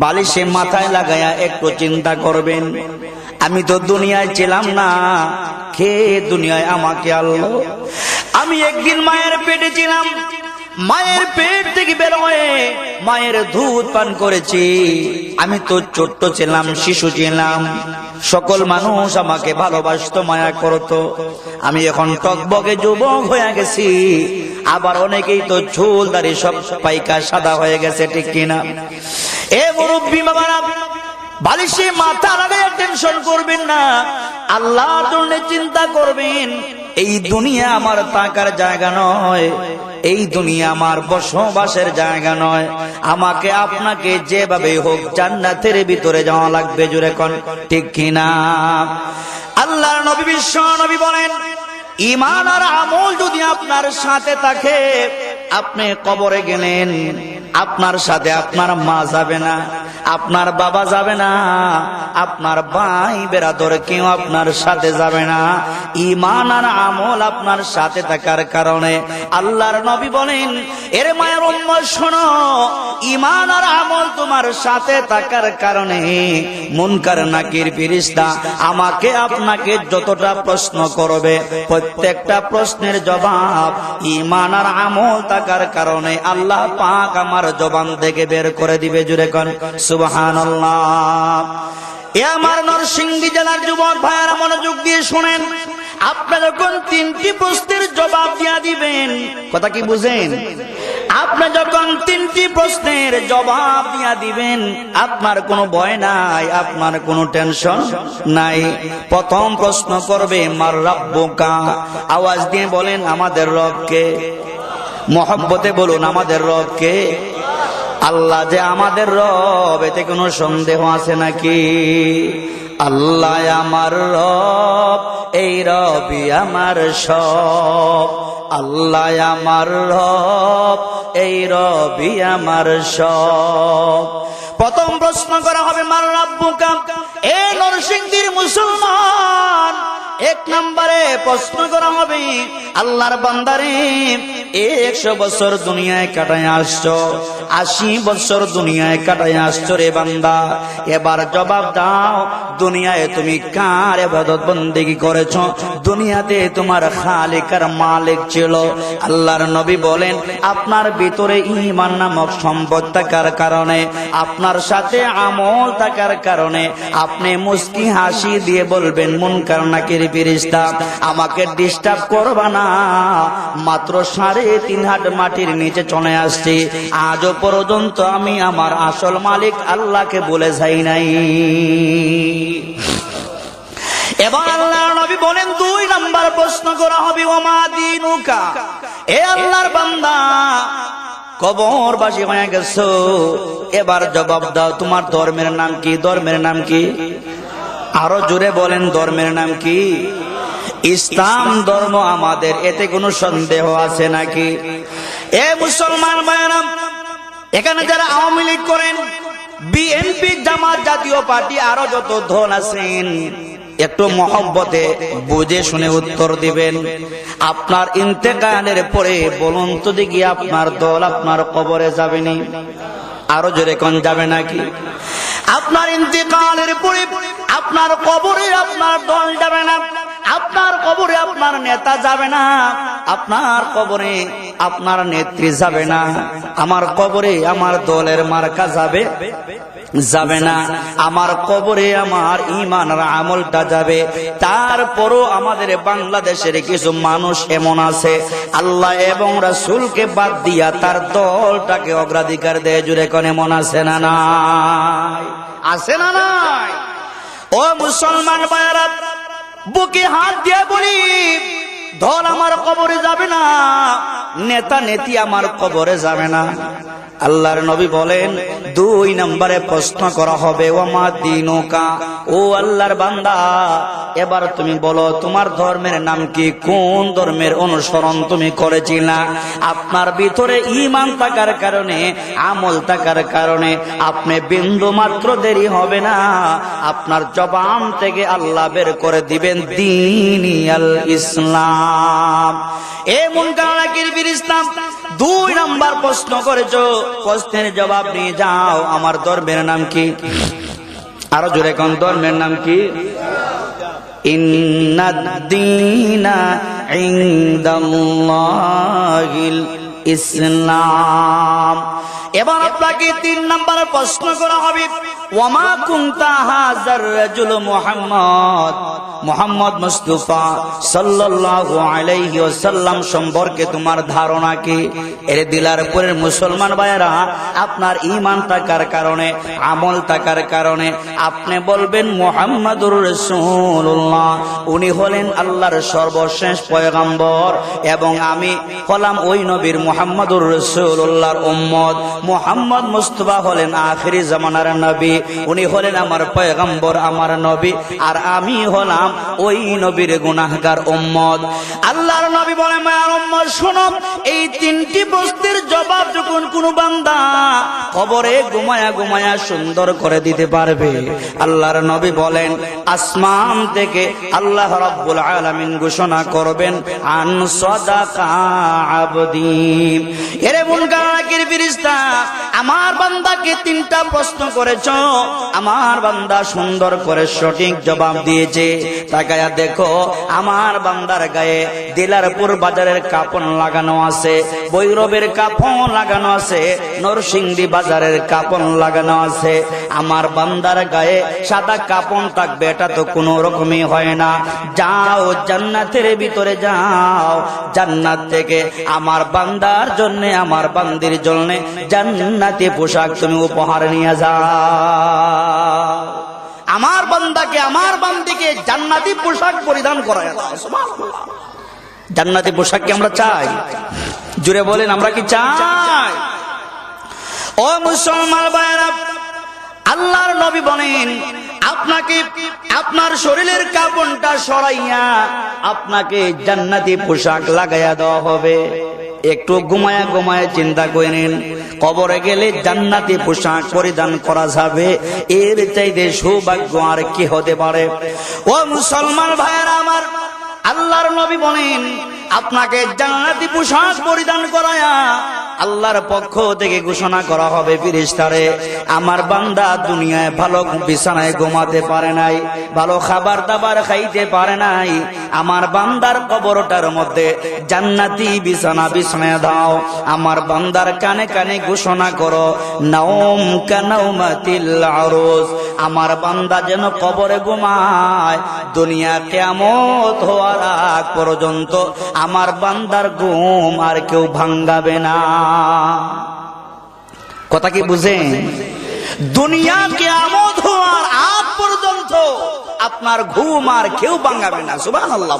বালিশে মাথায় লাগায়া একটু চিন্তা করবেন। আমি তো দুনিয়ায় ছিলাম না। কে দুনিয়ায় আমাকে আল্লাহ আমি একদিন মায়ের পেটে ছিলাম। মায়ের পেট থেকে বের হয়ে মায়ের দুধ পান করেছি। আমি তো ছোট্ট ছিলাম, শিশু ছিলাম। সকল মানুষ আমাকে ভালোবাসতো, মায়া করতো। আমি এখন টকবকে যুবক হয়ে গেছি। আবার অনেকেই তো ঝুল দাড়ি সব পাইকা সাদা হয়ে গেছে, ঠিক কিনা? এ মুরব্বী বাবারা, বালিশে মাথা লাগায় টেনশন করবেন না। আল্লাহর জন্য চিন্তা করবেন, এই দুনিয়া আমার টাকার জায়গা নয়, এই দুনিয়া আমার বসবাসের জায়গা নয়। আমাকে, আপনাকে যেভাবে হোক জান্নাতের ভিতরে যাওয়া লাগবে জুড়ে কোন, ঠিক কিনা? আল্লাহর নবী বিশ্ব নবী বলেন ইমান আর আমল যদি আপনার সাথে থাকে, আপনি কবরে গেলেন। আপনার সাথে আপনার মা যাবে না। আপনার বাবা যাবে না, আপনার ভাই বেরাদর কেউ আপনার সাথে যাবে না। ইমান আর আমল আপনার সাথে থাকার কারণে আল্লাহর নবী বলেন, এর মায়ের শোনো ইমান আর আমল তোমার সাথে থাকার কারণে মুনকার, নাকির ফিরিস্তা আমাকে আপনাকে যতটা প্রশ্ন করবে, প্রত্যেকটা প্রশ্নের জবাব ইমান আর আমল থাকার কারণে আল্লাহ পাক আমার জবান থেকে বের করে দিবে। জুড়ে কন সুবহানাল্লাহ। এ আমার নরসিংদী জেলার যুবক ভাইয়ারা মনোযোগ দিয়ে শোনেন। আপনারা যখন তিনটি প্রশ্নের জবাব দিয়া দিবেন, কথা কি বুঝেন? আপনি যখন তিনটি প্রশ্নের জবাব দিয়া দিবেন, আপনার কোনো ভয় নাই, আপনার কোনো টেনশন নাই। প্রথম প্রশ্ন করবে, মার রব্বুকা? আওয়াজ দিয়ে বলেন, আমাদের রবকে। মহব্বতে বলুন, আমাদের রবকে। আল্লাহ যে আমাদের রব, এতে কোনো সন্দেহ আছে নাকি? আল্লাহ আমার রব, এই রবি আমার সব। আল্লাহ আমার রব, এই রবি আমার সব। প্রথম প্রশ্ন করা হবে, মার রব্বুকা? এ নরসিংদীর মুসলমান। এক নম্বরে প্রশ্ন করা হবে, আল্লাহর বান্দারে একশো বছর দুনিয়ায় কাটায় আসছো, আশি বছর দুনিয়ায় কাটায় আসছো রে বান্দা। এবার জবাব দাও, দুনিয়ায় তুমি কার এবাদত বন্দেগি করেছ? দুনিয়াতে তোমার খালিকার মালিক ছিল। আল্লাহর নবী বলেন, আপনার ভিতরে ইমান নামক সম্পদ থাকার কারণে, আপনার সাথে আমল থাকার কারণে, আপনি মুস্কি হাসি দিয়ে বলবেন মন কারণাকের ফিরিস্তা আমাকে ডিস্টার্ব করবা না। মাত্র সাড়ে তিন হাত মাটির নিচে চলে আসছি। আজও পর্যন্ত আমি আমার আসল মালিক আল্লাহকে বলে যাই নাই। এবার আল্লাহ নবী বলেন, দুই নাম্বার প্রশ্ন করা হবে, ওমা দিনুকা? এ আল্লাহর বান্দা, কবরবাসী হয়ে গেছো। এবার জবাব দাও, তোমার ধর্মের নাম কি? ধর্মের নাম কি? আরও জোরে বলেন, ধর্মের নাম কি? ইসলাম ধর্ম আমাদের, এতে কোনো সন্দেহ আছে নাকি? এ মুসলমান ভাইরাম এখানে যারা আওয়ামী লীগ করেন, বিএনপি, জামাত জাতীয় পার্টি, আরও যত দল আছেন, একটু মহব্বতে বুঝে শুনে উত্তর দিবেন। আপনার ইন্তেকালের পরে বলুন তো দেখি আপনার দল আপনার কবরে যাবেনি? আরও জোরে কোন যাবে নাকি? আপনার ইন্তেকালের পরে আপনার কবরে আপনার দল যাবে না? আপনার কবরে আপনার নেতা যাবে না। আপনার কবরে আপনার নেত্রী যাবে না। আমার কবরে আমার দলের মার্কা যাবে যাবে না। আমার কবরে আমার ইমান আর আমলটা যাবে। তারপরও আমাদের বাংলাদেশের কিছু মানুষ এমন আছে। আল্লাহ এবং রাসুলকে বাদ দিয়া তার দলটাকে অগ্রাধিকার দেয়। জুড়ে কোন এমন আছে না নাই? আছে না নাই? ও মুসলমান ভাইয়ারা বুকে হাত দিয়ে বলি দল আমার কবরে যাবে না। নেতা নেতি আমার কবরে যাবে না। আল্লাহর নবী বলেন, দুই নম্বরে প্রশ্ন করা হবে ও মা দিনুকা? ও আল্লাহর বান্দা, এবার তুমি বলো, তোমার ধর্মের নাম কি? কোন ধর্মের অনুসরণ তুমি করেছিলা? আপনার ভিতরে ইমান থাকার কারণে, আমল থাকার কারণে আপনি বিন্দু মাত্র দেরি হবে না। আপনার জবান থেকে আল্লাহ বের করে দিবেন, দিন ইসলাম। দুই নাম্বার প্রশ্ন করেছ। প্রশ্নের জবাব নিয়ে যাও। আমার ধর্মের নাম কি? আরও জোরে কোন ধর্মের নাম কি? ইসলাম। এবার আপনাকে তিন নাম্বার প্রশ্ন করা হবে ওমা কুনতা হাজার রাজুল মুহাম্মদ? মোহাম্মদ মুস্তাফা সাল্লাল্লাহু আলাইহি ওয়াসাল্লাম সম্পর্কে তোমার ধারণা কি? এর দিলার পরের মুসলমান ভাইয়েরা, আপনার ঈমান থাকার কারণে, আমল থাকার কারণে, আপনি বলবেন মুহাম্মাদুর রাসূলুল্লাহ। উনি হলেন আল্লাহর সর্বশেষ পয়গম্বর এবং আমি হলাম ওই নবীর মুহাম্মাদুর রাসূলুল্লাহর উম্মত। মুহাম্মদ মুস্তাফা হলেন আখিরি জামানার নবী। উনি হলেন আমার পয়গম্বর, আমার নবী। আর আমি হলাম ওই নবীর গুনাহগার উম্মত। আল্লাহর নবী বলে মায়ার উম্মত, শোনো, এই তিনটি বস্তির জবাব যখন কোন বান্দা কবরে ঘুমায়া ঘুমায়া সুন্দর করে দিতে পারবে, আল্লাহর নবী বলেন, আসমান থেকে আল্লাহ রাব্বুল আলামিন ঘোষণা করবেন, আন সাদাকা আবদি। এরে মুনকার নাকির আমার বান্দাকে তিনটা প্রশ্ন করেছ। আমার বান্দা সুন্দর করে সঠিক জবাব দিয়েছে। তাকায়া দেখো, আমার বান্দার গায়ে দিলারপুর বাজারের কাপন লাগানো আছে বৈরবের কাপন লাগানো আছে, নরসিংদী বাজারের কাপন লাগানো আছে। আমার বান্দার গায়ে সাদা কাপড় থাকবে, এটা তো কোনো রকমই হয় না। যাও জান্নাতের ভিতরে যাও, জান্নাত থেকে আমার বান্দার জন্য, আমার বান্দির জন্য জান্নাতি পোশাক তুমি উপহার নিয়ে যাও। আমার বান্দাকে, আমার বান্দিকে জান্নাতি পোশাক পরিধান করা জান্নাতি পোশাক কি আমরা চাই? জুড়ে বলেন, আমরা কি চাই? ও মুসলমান ভাইরা আল্লাহর নবী বলেন, আপনাকে আপনার শরীরের কাপড়টা সরাইয়া আপনাকে জান্নাতি পোশাক লাগাইয়া দেওয়া হবে। একটু ঘুমায়া ঘুমায়া চিন্তা করে নিন, কবরে গেলে জান্নাতি পোশাক পরিধান করা যাবে। এর চাইতে সৌভাগ্য আর কি হতে পারে? ও মুসলমান ভাইয়েরা আমার, আল্লাহর নবী বলেন, আপনাকে জান্নাতি পোশাক পরিধান করায়া আল্লাহর পক্ষ থেকে ঘোষণা করা হবে ফিরিস্তারে। আমার বান্দা দুনিয়ায় ভালো বিছানায় ঘুমাতে পারে নাই, ভালো খাবার দাবার খাইতে পারে নাই। আমার বান্দার কবরটার মধ্যে জান্নাতি বিছানা বিছানায় দাও। আমার বান্দার কানে কানে ঘোষণা করো, নাওম কানাউমাতিল আরুজ। আমার বান্দা যেন কবরে ঘুমায়, দুনিয়া কেমত হওয়ার আগ পর্যন্ত আমার বান্দার ঘুম আর কেউ ভাঙ্গাবে না। কথা কি বুঝেন? দুনিয়া কেমত হওয়ার আগ পর্যন্ত আপনার ঘুম আর কেউ বাঙাবে না সুবাহ আল্লাহ